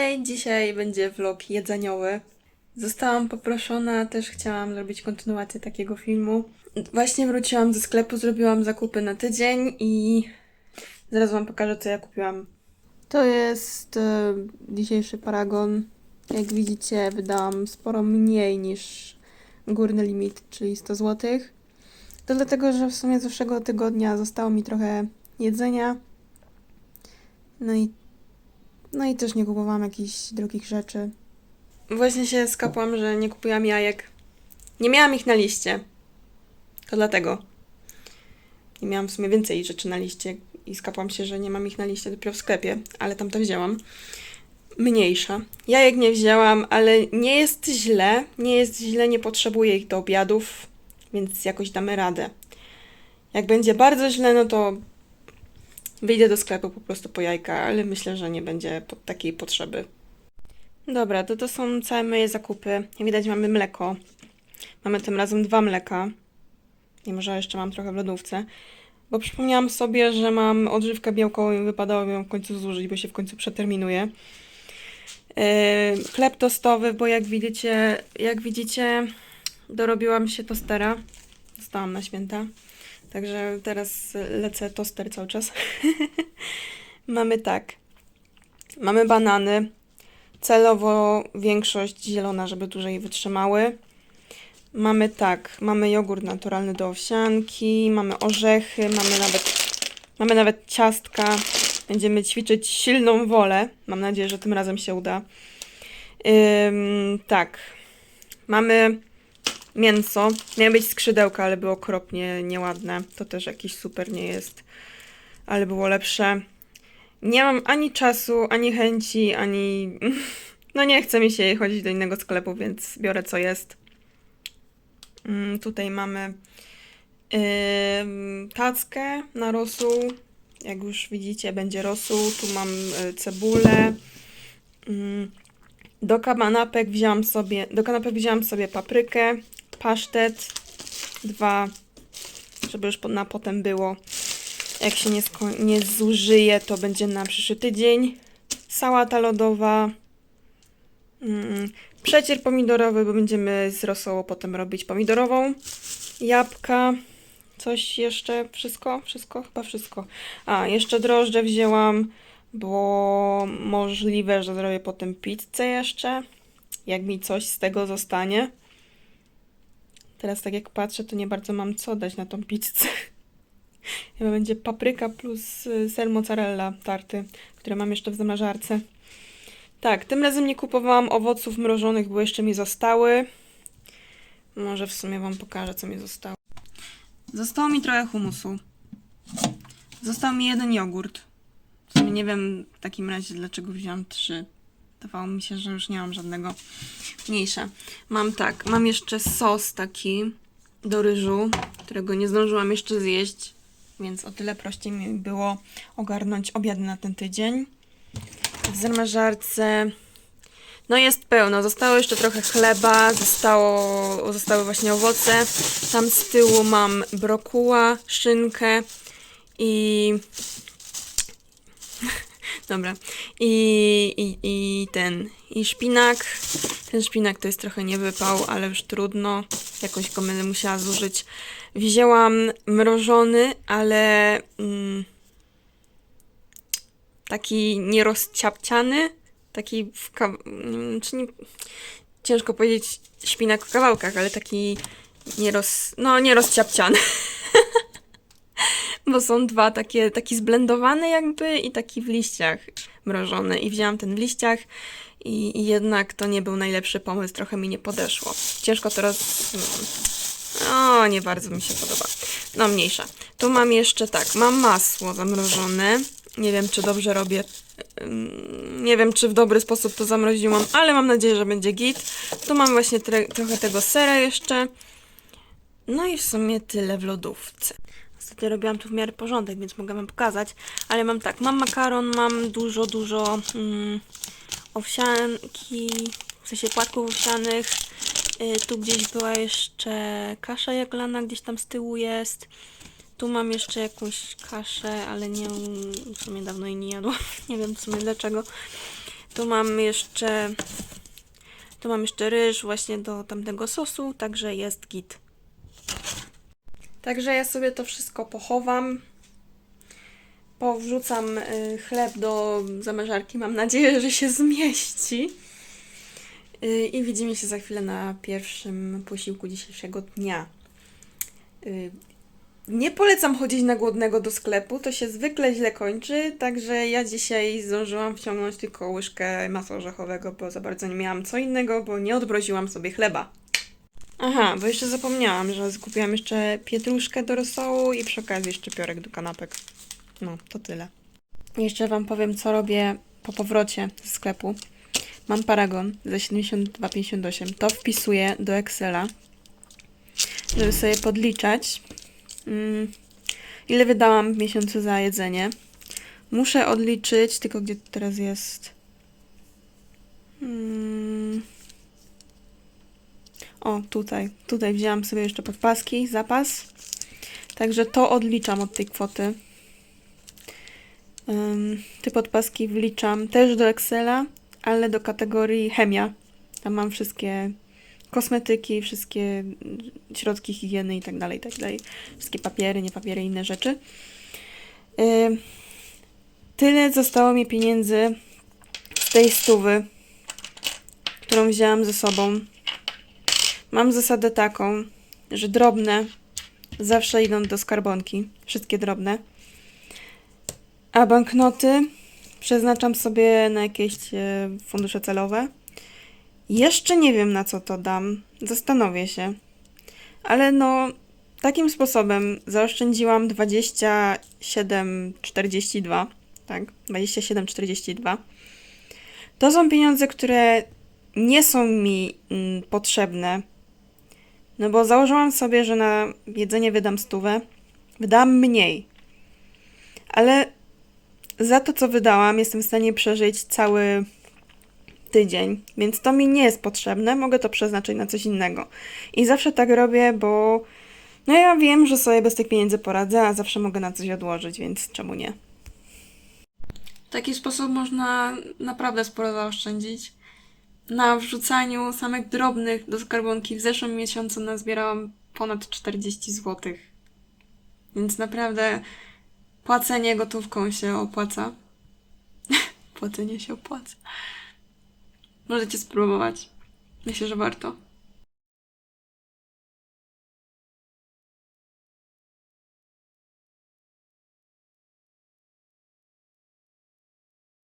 Hej, dzisiaj będzie vlog jedzeniowy. Zostałam poproszona, też chciałam zrobić kontynuację takiego filmu. Właśnie wróciłam ze sklepu, zrobiłam zakupy na tydzień i zaraz Wam pokażę, co ja kupiłam. To jest e, dzisiejszy paragon. Jak widzicie, wydałam sporo mniej niż górny limit, czyli 100 zł. To dlatego, że w sumie z zeszłego tygodnia zostało mi trochę jedzenia. No i no i też nie kupowałam jakichś drogich rzeczy. Właśnie się skapłam, że nie kupiłam jajek. Nie miałam ich na liście. To dlatego. Nie miałam w sumie więcej rzeczy na liście i skapłam się, że nie mam ich na liście dopiero w sklepie, ale tam to wzięłam. Mniejsza. Jajek nie wzięłam, ale nie jest źle. Nie jest źle, nie potrzebuję ich do obiadów, więc jakoś damy radę. Jak będzie bardzo źle, no to Wyjdę do sklepu po prostu po jajka, ale myślę, że nie będzie takiej potrzeby. Dobra, to to są całe moje zakupy. Jak widać mamy mleko. Mamy tym razem dwa mleka. I może jeszcze mam trochę w lodówce. Bo przypomniałam sobie, że mam odżywkę białkową i wypadało ją w końcu zużyć, bo się w końcu przeterminuje. Yy, chleb tostowy, bo jak widzicie, jak widzicie, dorobiłam się tostera. Dostałam na święta. Także teraz lecę toster cały czas. mamy tak. Mamy banany. Celowo większość zielona, żeby dłużej wytrzymały. Mamy tak, mamy jogurt naturalny do owsianki, mamy orzechy, mamy nawet, mamy nawet ciastka. Będziemy ćwiczyć silną wolę. Mam nadzieję, że tym razem się uda. Ym, tak. Mamy mięso. Miały być skrzydełka, ale było okropnie nieładne. To też jakiś super nie jest, ale było lepsze. Nie mam ani czasu, ani chęci, ani. No nie chce mi się chodzić do innego sklepu, więc biorę co jest. Mm, tutaj mamy yy, tackę na rosół. Jak już widzicie, będzie rosół. Tu mam y, cebulę. Mm, do kanapek wzięłam sobie, do kanapek wzięłam sobie paprykę, pasztet, dwa, żeby już na potem było. Jak się nie, nie zużyje, to będzie na przyszły tydzień. Sałata lodowa, mm, przecier pomidorowy, bo będziemy z rosołu potem robić pomidorową. Jabłka, coś jeszcze, wszystko? Wszystko? Chyba wszystko. A, jeszcze drożdże wzięłam, bo możliwe, że zrobię potem pizzę jeszcze, jak mi coś z tego zostanie. Teraz tak jak patrzę, to nie bardzo mam co dać na tą pizzę. Chyba będzie papryka plus y, ser mozzarella tarty, które mam jeszcze w zamrażarce. Tak, tym razem nie kupowałam owoców mrożonych, bo jeszcze mi zostały. Może w sumie wam pokażę, co mi zostało. Zostało mi trochę humusu. Został mi jeden jogurt. W sumie nie wiem w takim razie, dlaczego wziąłam trzy. Wydawało mi się, że już nie mam żadnego mniejsza. Mam tak, mam jeszcze sos taki do ryżu, którego nie zdążyłam jeszcze zjeść, więc o tyle prościej mi było ogarnąć obiad na ten tydzień. W zamrażarce no jest pełno. Zostało jeszcze trochę chleba, zostało, zostały właśnie owoce. Tam z tyłu mam brokuła, szynkę i Dobra. I, i, I ten. I szpinak. Ten szpinak to jest trochę niewypał, ale już trudno. Jakoś go będę musiała zużyć. Wzięłam mrożony, ale mm, taki nierozciapciany. Taki w mm, czy nie, ciężko powiedzieć szpinak w kawałkach, ale taki nieroz, no nierozciapciany. Bo są dwa takie, taki zblendowany jakby i taki w liściach mrożony. I wzięłam ten w liściach i, i jednak to nie był najlepszy pomysł, trochę mi nie podeszło. Ciężko teraz... O, nie bardzo mi się podoba. No mniejsza. Tu mam jeszcze tak, mam masło zamrożone. Nie wiem, czy dobrze robię. Ym, Nie wiem, czy w dobry sposób to zamroziłam, ale mam nadzieję, że będzie git. Tu mam właśnie trochę tego sera jeszcze. No i w sumie tyle w lodówce. Ostatnio robiłam tu w miarę porządek, więc mogę wam pokazać. Ale mam tak, mam makaron, mam dużo, dużo mm, owsianki, w sensie płatków owsianych. Y, tu gdzieś była jeszcze kasza jaglana, gdzieś tam z tyłu jest. Tu mam jeszcze jakąś kaszę, ale nie, w sumie dawno jej nie jadłam. Nie wiem w sumie dlaczego. Tu mam jeszcze. Tu mam jeszcze ryż właśnie do tamtego sosu, także jest git. Także ja sobie to wszystko pochowam. Powrzucam y, chleb do zamrażarki. Mam nadzieję, że się zmieści. Y, I widzimy się za chwilę na pierwszym posiłku dzisiejszego dnia. Y, Nie polecam chodzić na głodnego do sklepu, to się zwykle źle kończy, także ja dzisiaj zdążyłam wciągnąć tylko łyżkę masła orzechowego, bo za bardzo nie miałam co innego, bo nie odmroziłam sobie chleba. Aha, bo jeszcze zapomniałam, że zgubiłam jeszcze pietruszkę do rosołu i przy okazji jeszcze piorek do kanapek. No, to tyle. Jeszcze Wam powiem, co robię po powrocie ze sklepu. Mam paragon za 72,58. To wpisuję do Excela, żeby sobie podliczać, mm, ile wydałam w miesiącu za jedzenie. Muszę odliczyć, tylko gdzie to teraz jest. Mm. O, tutaj. Tutaj wzięłam sobie jeszcze podpaski, zapas. Także to odliczam od tej kwoty. Ym, te podpaski wliczam też do Excela, ale do kategorii chemia. Tam mam wszystkie kosmetyki, wszystkie środki higieny i tak dalej, tak dalej. Wszystkie papiery, nie papiery, inne rzeczy. Tyle zostało mi pieniędzy z tej stówy, którą wzięłam ze sobą. Mam zasadę taką, że drobne zawsze idą do skarbonki. Wszystkie drobne. A banknoty przeznaczam sobie na jakieś e, fundusze celowe. Jeszcze nie wiem na co to dam. Zastanowię się. Ale no, takim sposobem zaoszczędziłam 27,42. Tak, 27,42. To są pieniądze, które nie są mi mm, potrzebne. No bo założyłam sobie, że na jedzenie wydam stówę. Wydałam mniej. Ale za to, co wydałam, jestem w stanie przeżyć cały tydzień, więc to mi nie jest potrzebne, mogę to przeznaczyć na coś innego. I zawsze tak robię, bo no ja wiem, że sobie bez tych pieniędzy poradzę, a zawsze mogę na coś odłożyć, więc czemu nie? W taki sposób można naprawdę sporo zaoszczędzić. Na wrzucaniu samych drobnych do skarbonki w zeszłym miesiącu nazbierałam ponad 40 zł. Więc naprawdę płacenie gotówką się opłaca. Płacenie się opłaca. Możecie spróbować. Myślę, że warto.